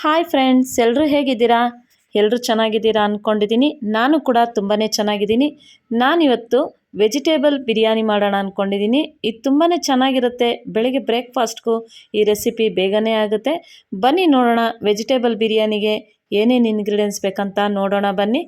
Hi friends ಎಲ್ಲರೂ ಹೇಗಿದ್ದೀರಾ? ಎಲ್ಲರೂ ಚೆನ್ನಾಗಿದ್ದೀರಾ ಅಂದ್ಕೊಂಡಿದ್ದೀನಿ ನಾನು ಕೂಡ ತುಂಬಾ ಚೆನ್ನಾಗಿದ್ದೀನಿ. ನಾನಿವತ್ತು ವೆಜಿಟೇಬಲ್ ಬಿರಿಯಾನಿ ಮಾಡೋಣ ಅಂದ್ಕೊಂಡಿದ್ದೀನಿ ಇದು ತುಂಬಾ ಚೆನ್ನಾಗಿರುತ್ತೆ. ಬೆಳಗ್ಗೆ ಬ್ರೇಕ್ಫಾಸ್ಟ್ಗೂ ಈ ರೆಸಿಪಿ ಬೇಗನೆ ಆಗುತ್ತೆ. ಬನ್ನಿ ನೋಡೋಣ ವೆಜಿಟೇಬಲ್ ಬಿರಿಯಾನಿಗೆ ಏನೇನು ಇಂಗ್ರೀಡಿಯೆಂಟ್ಸ್ ಬೇಕಂತ ನೋಡೋಣ ಬನ್ನಿ.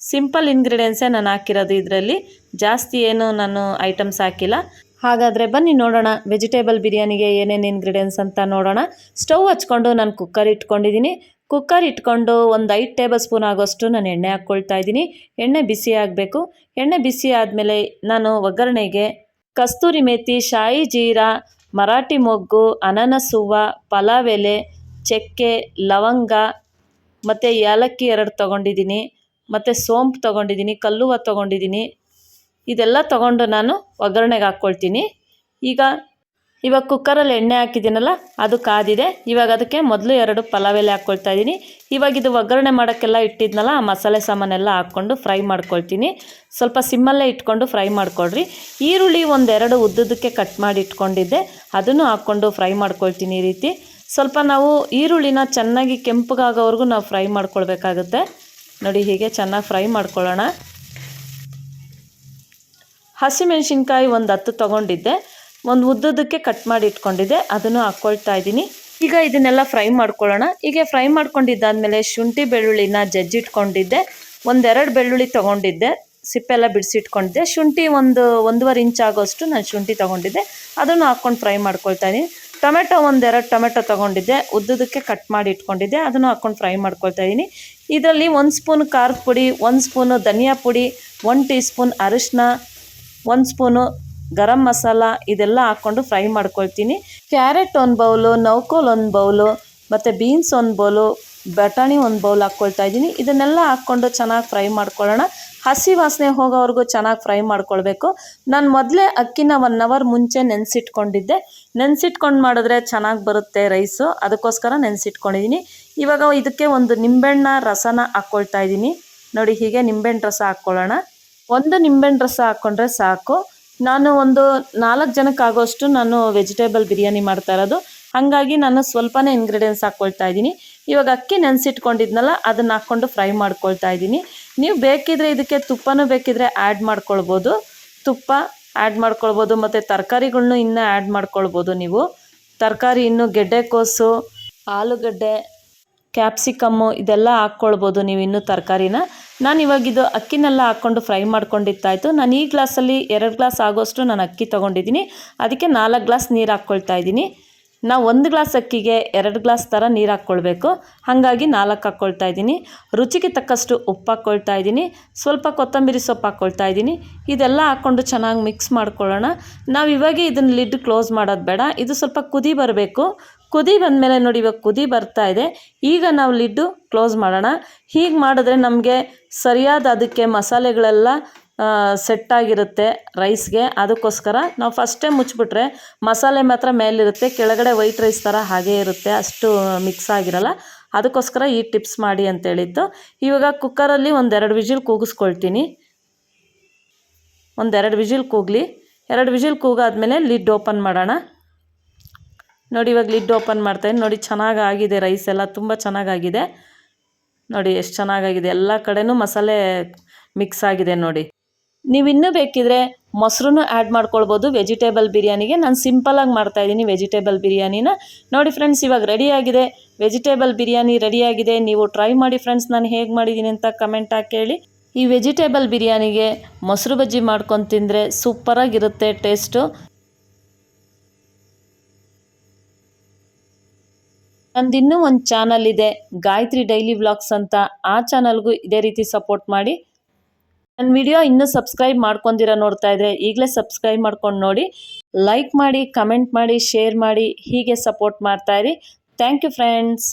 ಸಿಂಪಲ್ ಇಂಗ್ರೀಡಿಯೆಂಟ್ಸೇ ನಾನು ಹಾಕಿರೋದು ಇದರಲ್ಲಿ. ಜಾಸ್ತಿ ಏನು ನಾನು ಐಟಮ್ಸ್ ಹಾಕಿಲ್ಲ. ಹಾಗಾದರೆ ಬನ್ನಿ ನೋಡೋಣ. ವೆಜಿಟೇಬಲ್ ಬಿರಿಯಾನಿಗೆ ಏನೇನು ಇಂಗ್ರೀಡಿಯೆಂಟ್ಸ್ ಅಂತ ನೋಡೋಣ. ಸ್ಟವ್ ಹಚ್ಕೊಂಡು ನಾನು ಕುಕ್ಕರ್ ಇಟ್ಕೊಂಡಿದ್ದೀನಿ ಕುಕ್ಕರ್ ಇಟ್ಕೊಂಡು ಒಂದು ಐದು ಟೇಬಲ್ ಸ್ಪೂನ್ ಆಗೋಷ್ಟು ನಾನು ಎಣ್ಣೆ ಹಾಕ್ಕೊಳ್ತಾ ಇದ್ದೀನಿ ಎಣ್ಣೆ ಬಿಸಿ ಆಗಬೇಕು. ಎಣ್ಣೆ ಬಿಸಿ ಆದಮೇಲೆ ನಾನು ಒಗ್ಗರಣೆಗೆ ಕಸ್ತೂರಿ ಮೇತಿ, ಶಾಯಿ ಜೀರಾ, ಮರಾಠಿ ಮೊಗ್ಗು, ಅನಾನಸ್ ಹೂವು ಪಲಾವ್ ಚಕ್ಕೆ, ಲವಂಗ ಮತ್ತು ಏಲಕ್ಕಿ ಎರಡು ತೊಗೊಂಡಿದ್ದೀನಿ ಮತ್ತು ಸೋಂಪು ತೊಗೊಂಡಿದ್ದೀನಿ ಕಲ್ಲುವ ತೊಗೊಂಡಿದ್ದೀನಿ ಇದೆಲ್ಲ ತಗೊಂಡು ನಾನು ಒಗ್ಗರಣೆಗೆ ಹಾಕ್ಕೊಳ್ತೀನಿ. ಈಗ ಇವಾಗ ಕುಕ್ಕರಲ್ಲಿ ಎಣ್ಣೆ ಹಾಕಿದ್ದೀನಲ್ಲ, ಅದು ಕಾದಿದೆ. ಇವಾಗ ಅದಕ್ಕೆ ಮೊದಲು ಎರಡು ಪಲಾವ್ ಎಲೆ ಹಾಕ್ಕೊಳ್ತಾ ಇದ್ದೀನಿ. ಇವಾಗ ಇದು ಒಗ್ಗರಣೆ ಮಾಡೋಕ್ಕೆಲ್ಲ ಇಟ್ಟಿದ್ನಲ್ಲ, ಆ ಮಸಾಲೆ ಸಾಮಾನೆಲ್ಲ ಹಾಕ್ಕೊಂಡು ಫ್ರೈ ಮಾಡ್ಕೊಳ್ತೀನಿ. ಸ್ವಲ್ಪ ಸಿಮ್ಮಲ್ಲೇ ಇಟ್ಕೊಂಡು ಫ್ರೈ ಮಾಡ್ಕೊಳ್ರಿ. ಈರುಳ್ಳಿ ಒಂದೆರಡು ಉದ್ದದಕ್ಕೆ ಕಟ್ ಮಾಡಿ ಇಟ್ಕೊಂಡಿದ್ದೆ. ಅದನ್ನು ಹಾಕ್ಕೊಂಡು ಫ್ರೈ ಮಾಡ್ಕೊಳ್ತೀನಿ ಈ ರೀತಿ. ಸ್ವಲ್ಪ ನಾವು ಈರುಳ್ಳಿನ ಚೆನ್ನಾಗಿ ಕೆಂಪಗಾಗೋವರೆಗೂ ನಾವು ಫ್ರೈ ಮಾಡ್ಕೊಳ್ಬೇಕಾಗುತ್ತೆ. ನೋಡಿ ಹೀಗೆ ಚೆನ್ನಾಗಿ ಫ್ರೈ ಮಾಡ್ಕೊಳ್ಳೋಣ. ಹಸಿಮೆಣ್ಸಿನ್ಕಾಯಿ ಒಂದು ಹತ್ತು ತೊಗೊಂಡಿದ್ದೆ. ಒಂದು ಉದ್ದದಕ್ಕೆ ಕಟ್ ಮಾಡಿ ಇಟ್ಕೊಂಡಿದ್ದೆ. ಅದನ್ನು ಹಾಕ್ಕೊಳ್ತಾ ಇದ್ದೀನಿ. ಈಗ ಇದನ್ನೆಲ್ಲ ಫ್ರೈ ಮಾಡ್ಕೊಳ್ಳೋಣ. ಹೀಗೆ ಫ್ರೈ ಮಾಡ್ಕೊಂಡಿದ್ದಾದಮೇಲೆ ಶುಂಠಿ ಬೆಳ್ಳುಳ್ಳಿನ ಜಜ್ಜಿಟ್ಕೊಂಡಿದ್ದೆ. ಒಂದೆರಡು ಬೆಳ್ಳುಳ್ಳಿ ತೊಗೊಂಡಿದ್ದೆ. ಸಿಪ್ಪೆಲ್ಲ ಬಿಡಿಸಿಟ್ಕೊಂಡಿದ್ದೆ. ಶುಂಠಿ ಒಂದು ಒಂದೂವರೆ ಇಂಚ್ ಆಗೋಷ್ಟು ನಾನು ಶುಂಠಿ ತೊಗೊಂಡಿದ್ದೆ. ಅದನ್ನು ಹಾಕ್ಕೊಂಡು ಫ್ರೈ ಮಾಡ್ಕೊಳ್ತಾ ಇದ್ದೀನಿ. ಟೊಮೆಟೊ ಒಂದೆರಡು ಟೊಮೆಟೊ ತೊಗೊಂಡಿದ್ದೆ. ಉದ್ದದಕ್ಕೆ ಕಟ್ ಮಾಡಿ ಇಟ್ಕೊಂಡಿದ್ದೆ. ಅದನ್ನು ಹಾಕ್ಕೊಂಡು ಫ್ರೈ ಮಾಡ್ಕೊಳ್ತಾ ಇದ್ದೀನಿ. ಇದರಲ್ಲಿ ಒಂದು ಸ್ಪೂನ್ ಖಾರದ ಪುಡಿ, ಒಂದು ಸ್ಪೂನು ಧನಿಯಾ ಪುಡಿ ಒನ್ ಟೀ ಸ್ಪೂನ್ ಅರಿಶಿನ ಒಂದು ಸ್ಪೂನು ಗರಂ ಮಸಾಲ ಇದೆಲ್ಲ ಹಾಕ್ಕೊಂಡು ಫ್ರೈ ಮಾಡ್ಕೊಳ್ತೀನಿ. ಕ್ಯಾರೆಟ್ ಒಂದು ಬೌಲು, ನೌಕೋಲ್ ಒಂದು ಬೌಲು, ಮತ್ತು ಬೀನ್ಸ್ ಒಂದು ಬೌಲು, ಬಟಾಣಿ ಒಂದು ಬೌಲ್ ಹಾಕ್ಕೊಳ್ತಾ ಇದ್ದೀನಿ. ಇದನ್ನೆಲ್ಲ ಹಾಕ್ಕೊಂಡು ಚೆನ್ನಾಗಿ ಫ್ರೈ ಮಾಡ್ಕೊಳ್ಳೋಣ. ಹಸಿ ವಾಸನೆ ಹೋಗೋವರೆಗೂ ಚೆನ್ನಾಗಿ ಫ್ರೈ ಮಾಡ್ಕೊಳ್ಬೇಕು. ನಾನು ಮೊದಲೇ ಅಕ್ಕಿನ ಒನ್ ಅವರ್ ಮುಂಚೆ ನೆನೆಸಿಟ್ಕೊಂಡಿದ್ದೆ. ನೆನೆಸಿಟ್ಕೊಂಡು ಮಾಡಿದ್ರೆ ಚೆನ್ನಾಗಿ ಬರುತ್ತೆ ರೈಸು. ಅದಕ್ಕೋಸ್ಕರ ನೆನೆಸಿಟ್ಕೊಂಡಿದ್ದೀನಿ. ಇವಾಗ ಇದಕ್ಕೆ ಒಂದು ನಿಂಬೆಹಣ್ಣ ರಸನ ಹಾಕ್ಕೊಳ್ತಾ ಇದ್ದೀನಿ. ನೋಡಿ ಹೀಗೆ ನಿಂಬೆಹಣ್ಣು ರಸ ಹಾಕ್ಕೊಳ್ಳೋಣ. ಒಂದು ನಿಂಬೆಹಣ್ಣು ರಸ ಹಾಕ್ಕೊಂಡ್ರೆ ಸಾಕು. ನಾನು ಒಂದು ನಾಲ್ಕು ಜನಕ್ಕೆ ಆಗೋಷ್ಟು ನಾನು ವೆಜಿಟೇಬಲ್ ಬಿರಿಯಾನಿ ಮಾಡ್ತಾ ಇರೋದು. ಹಾಗಾಗಿ ನಾನು ಸ್ವಲ್ಪನೇ ಇಂಗ್ರೀಡಿಯೆಂಟ್ಸ್ ಹಾಕ್ಕೊಳ್ತಾ ಇದ್ದೀನಿ. ಇವಾಗ ಅಕ್ಕಿ ನೆನೆಸಿಟ್ಕೊಂಡಿದ್ನಲ್ಲ, ಅದನ್ನು ಹಾಕ್ಕೊಂಡು ಫ್ರೈ ಮಾಡ್ಕೊಳ್ತಾ ಇದ್ದೀನಿ. ನೀವು ಬೇಕಿದ್ರೆ ಇದಕ್ಕೆ ತುಪ್ಪನೂ ಬೇಕಿದ್ರೆ ಆ್ಯಡ್ ಮಾಡ್ಕೊಳ್ಬೋದು. ತುಪ್ಪ ಆ್ಯಡ್ ಮಾಡ್ಕೊಳ್ಬೋದು, ಮತ್ತು ತರಕಾರಿಗಳನ್ನು ಇನ್ನೂ ಆ್ಯಡ್ ಮಾಡ್ಕೊಳ್ಬೋದು ನೀವು. ತರಕಾರಿ ಇನ್ನು ಗೆಡ್ಡೆಕೋಸು ಆಲೂಗಡ್ಡೆ ಕ್ಯಾಪ್ಸಿಕಮ್ಮು ಇದೆಲ್ಲ ಹಾಕ್ಕೊಳ್ಬೋದು ನೀವು ಇನ್ನೂ ತರಕಾರಿನ. ನಾನು ಇವಾಗ ಇದು ಅಕ್ಕಿನೆಲ್ಲ ಹಾಕ್ಕೊಂಡು ಫ್ರೈ ಮಾಡ್ಕೊಂಡಿತ್ತಾಯಿತು ನಾನು ಈ ಗ್ಲಾಸಲ್ಲಿ ಎರಡು ಗ್ಲಾಸ್ ಆಗೋಷ್ಟು ನಾನು ಅಕ್ಕಿ ತೊಗೊಂಡಿದ್ದೀನಿ. ಅದಕ್ಕೆ ನಾಲ್ಕು ಗ್ಲಾಸ್ ನೀರು ಹಾಕ್ಕೊಳ್ತಾ ಇದ್ದೀನಿ. ನಾವು ಒಂದು ಗ್ಲಾಸ್ ಅಕ್ಕಿಗೆ ಎರಡು ಗ್ಲಾಸ್ ಥರ ನೀರು ಹಾಕ್ಕೊಳ್ಬೇಕು. ಹಾಗಾಗಿ ನಾಲ್ಕು ಹಾಕ್ಕೊಳ್ತಾ ಇದ್ದೀನಿ. ರುಚಿಗೆ ತಕ್ಕಷ್ಟು ಉಪ್ಪು ಹಾಕ್ಕೊಳ್ತಾ ಇದ್ದೀನಿ. ಸ್ವಲ್ಪ ಕೊತ್ತಂಬರಿ ಸೊಪ್ಪು ಹಾಕ್ಕೊಳ್ತಾ ಇದ್ದೀನಿ. ಇದೆಲ್ಲ ಹಾಕ್ಕೊಂಡು ಚೆನ್ನಾಗಿ ಮಿಕ್ಸ್ ಮಾಡ್ಕೊಳ್ಳೋಣ. ನಾವು ಇವಾಗ ಇದನ್ನು ಲಿಡ್ ಕ್ಲೋಸ್ ಮಾಡೋದು ಬೇಡ. ಇದು ಸ್ವಲ್ಪ ಕುದಿ ಬರಬೇಕು. ಕುದಿ ಬಂದಮೇಲೆ ನೋಡಿ ಇವಾಗ ಕುದಿ ಬರ್ತಾ ಇದೆ. ಈಗ ನಾವು ಲಿಡ್ಡು ಕ್ಲೋಸ್ ಮಾಡೋಣ. ಹೀಗೆ ಮಾಡಿದ್ರೆ ನಮಗೆ ಸರಿಯಾದ ಅದಕ್ಕೆ ಮಸಾಲೆಗಳೆಲ್ಲ ಸೆಟ್ಟಾಗಿರುತ್ತೆ ರೈಸ್ಗೆ. ಅದಕ್ಕೋಸ್ಕರ ನಾವು ಫಸ್ಟೇ ಮುಚ್ಚಿಬಿಟ್ರೆ ಮಸಾಲೆ ಮಾತ್ರ ಮೇಲಿರುತ್ತೆ. ಕೆಳಗಡೆ ವೈಟ್ ರೈಸ್ ಥರ ಹಾಗೇ ಇರುತ್ತೆ. ಅಷ್ಟು ಮಿಕ್ಸ್ ಆಗಿರಲ್ಲ. ಅದಕ್ಕೋಸ್ಕರ ಈ ಟಿಪ್ಸ್ ಮಾಡಿ ಅಂತೇಳಿದ್ದು ಇವಾಗ ಕುಕ್ಕರಲ್ಲಿ ಒಂದೆರಡು ವಿಜಿಲ್ ಕೂಗಿಸ್ಕೊಳ್ತೀನಿ. ಒಂದೆರಡು ವಿಜಿಲ್ ಕೂಗಲಿ. ಎರಡು ವಿಜಿಲ್ ಕೂಗಾದ್ಮೇಲೆ ಲಿಡ್ ಓಪನ್ ಮಾಡೋಣ. ನೋಡಿ ಇವಾಗ ಲಿಡ್ ಓಪನ್ ಮಾಡ್ತಾಯಿದ್ದೀನಿ ನೋಡಿ ಚೆನ್ನಾಗಿ ಆಗಿದೆ ರೈಸ್ ಎಲ್ಲ, ತುಂಬ ಚೆನ್ನಾಗಾಗಿದೆ. ನೋಡಿ ಎಷ್ಟು ಚೆನ್ನಾಗಾಗಿದೆ. ಎಲ್ಲ ಕಡೆನೂ ಮಸಾಲೆ ಮಿಕ್ಸ್ ಆಗಿದೆ ನೋಡಿ. ನೀವು ಇನ್ನೂ ಬೇಕಿದ್ರೆ ಮೊಸರು ಆ್ಯಡ್ ಮಾಡ್ಕೊಳ್ಬೋದು. ವೆಜಿಟೇಬಲ್ ಬಿರಿಯಾನಿಗೆ ನಾನು ಸಿಂಪಲಾಗಿ ಮಾಡ್ತಾಯಿದ್ದೀನಿ ವೆಜಿಟೇಬಲ್ ಬಿರಿಯಾನಿನ. ನೋಡಿ ಫ್ರೆಂಡ್ಸ್ ಇವಾಗ ರೆಡಿಯಾಗಿದೆ ವೆಜಿಟೇಬಲ್ ಬಿರಿಯಾನಿ ರೆಡಿಯಾಗಿದೆ ನೀವು ಟ್ರೈ ಮಾಡಿ ಫ್ರೆಂಡ್ಸ್ ನಾನು ಹೇಗೆ ಮಾಡಿದ್ದೀನಿ ಅಂತ ಕಮೆಂಟ್ ಹಾಕಿ ಹೇಳಿ. ಈ ವೆಜಿಟೇಬಲ್ ಬಿರಿಯಾನಿಗೆ ಮೊಸರು ಬಜ್ಜಿ ಮಾಡ್ಕೊಂಡು ತಿಂದರೆ ಸೂಪರಾಗಿರುತ್ತೆ ಟೇಸ್ಟು ನಂದು ಇನ್ನೂ ಒಂದು ಚಾನಲ್ ಇದೆ, ಗಾಯತ್ರಿ ಡೈಲಿ ವ್ಲಾಗ್ಸ್ ಅಂತ. ಆ ಚಾನಲ್ಗೂ ಇದೇ ರೀತಿ ಸಪೋರ್ಟ್ ಮಾಡಿ. ನನ್ನ ವಿಡಿಯೋ ಇನ್ನೂ ಸಬ್ಸ್ಕ್ರೈಬ್ ಮಾಡ್ಕೊಂಡಿರೋ ನೋಡ್ತಾ ಇದ್ರೆ ಈಗಲೇ ಸಬ್ಸ್ಕ್ರೈಬ್ ಮಾಡ್ಕೊಂಡು ನೋಡಿ. ಲೈಕ್ ಮಾಡಿ ಕಮೆಂಟ್ ಮಾಡಿ ಶೇರ್ ಮಾಡಿ, ಹೀಗೆ ಸಪೋರ್ಟ್ ಮಾಡ್ತಾಯಿರಿ ಥ್ಯಾಂಕ್ ಯು ಫ್ರೆಂಡ್ಸ್